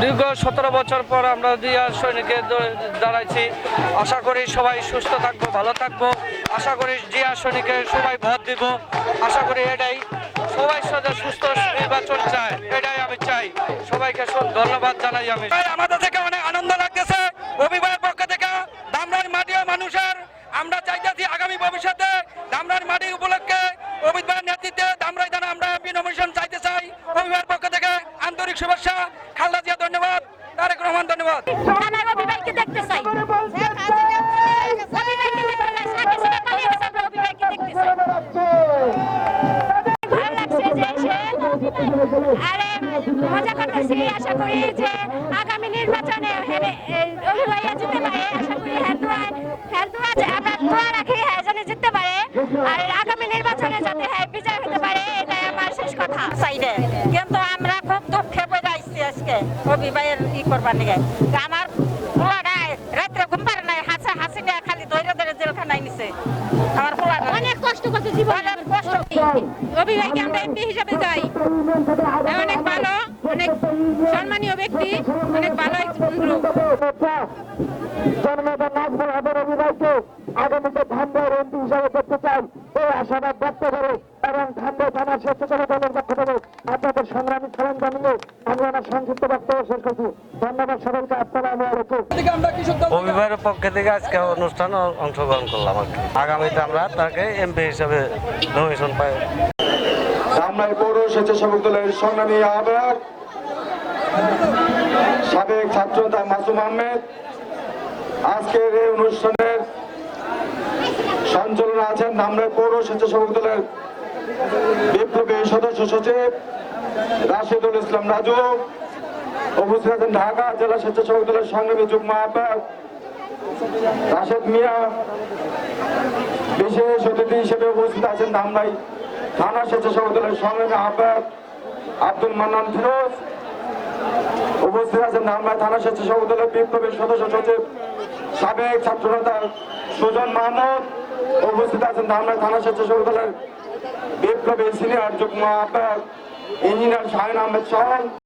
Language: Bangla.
দীর্ঘ সতেরো বছর পর আমরা দিয়া সৈনিকে দাঁড়াইছি। আশা করি সবাই সুস্থ থাকব, ভালো থাকব। আশা করি জিয়া সৈনিকে সবাই ভোট দিব। আশা করি এটাই। সবাই সাথে সুস্থ নির্বাচন চায়, এটাই আমি চাই। সবাইকে সব- ধন্যবাদ জানাই আমি। আমাদের থেকে অনেক আনন্দ লাগতেছে। অভিভাবক পক্ষ থেকে ধামরার মাটি ও মানুষের আমরা চাইতেছি আগামী ভবিষ্যতে ধামরার মাটি উপলক্ষে অভিভাবক নেতৃত্বে ধামরাই দানা আমরা এমপি নমিনেশন চাইতে চাই। অভিভাবক পক্ষ থেকে আন্তরিক শুভেচ্ছা। খালদা জিয়া ধন্যবাদ। তারেক রহমান ধন্যবাদ। দেখতে চাই। অভিভাবককে দেখতে চাই সাথে সাথে পালিয়ে গেছে আমরা অভিভাবককে দেখতে চাই। ভালো লাগছে যে এসে আরে মজা করতেছি আশা করি যে আগামী নির্বাচনে অভিভাবক জিততে পারে। আশা করি হেলদুয়া হেলদুয়া আমরা দোয়া রাখি হ্যাঁ যেন জিততে পারে। আর আইছি আজকে অভিভাবকের ই করবার নিগে আমার পোলাটা রাত্রে ঘুম পারে নাই হাসে হাসি নিয়ে খালি ধৈর্য ধরে জেলখানায় নিছে। আমার পোলাটা অনেক কষ্ট করছে জীবন। অনেক কষ্ট। অভিভাবককে আমরা এমপি হিসাবে চাই অনেক ভালো অনেক সম্মানীয় ব্যক্তি অনেক ভালো একজন লোক জন্মদান নাজমুল হাবের অভিভাবককে আগামীতে ধামরার এমপি হিসাবে দেখতে চাই। এই আশাবাদ ব্যক্ত করে এবং ধামরা থানার স্বেচ্ছাসেবক দলের পক্ষ থেকে আপনাদের সংগ্রামী সালাম জানিয়ে আমার সংক্ষিপ্ত বক্তব্য শেষ করছি। ধন্যবাদ সকলকে আসসালামু আলাইকুম। অভিভাবকের পক্ষ থেকে আজকে অনুষ্ঠানে অংশগ্রহণ করলাম আগামীতে আমরা তাকে এমপি হিসাবে নমিনেশন পাই। ধামরাই পৌর স্বেচ্ছাসেবক দলের সংগ্রামী আহ্বায়ক সাবেক ছাত্রনেতা মাসুম আহমেদ আজকের এই অনুষ্ঠানের সঞ্চালনা আছেন ধামরাই পৌর স্বেচ্ছাসেবক দলের বিপ্লবী সদস্য সচিব রাশেদুল ইসলাম রাজু, উপস্থিত আছেন ঢাকা জেলা স্বেচ্ছাসেবক দলের সংগ্রামী যুগ্ম আহ্বায়ক রাশেদ মিয়া। বিশেষ অতিথি হিসেবে উপস্থিত আছেন ধামরাই থানা স্বেচ্ছাসেবক দলের সংগ্রামী আহ্বায়ক আব্দুল মান্নান ফিরোজ। উপস্থিত আছেন ধামরাই থানা স্বেচ্ছাসেবক দলের বিপ্লবী সদস্য সচিব সাবেক ছাত্রনেতা সুজন মাহমুদ। উপস্থিত আছেন ধামরাই থানা স্বেচ্ছাসেবক দলের বিপ্লবী সিনিয়র যুগ্ম আহ্বায়ক ইঞ্জিনিয়ার শাহিন আহমেদ সহল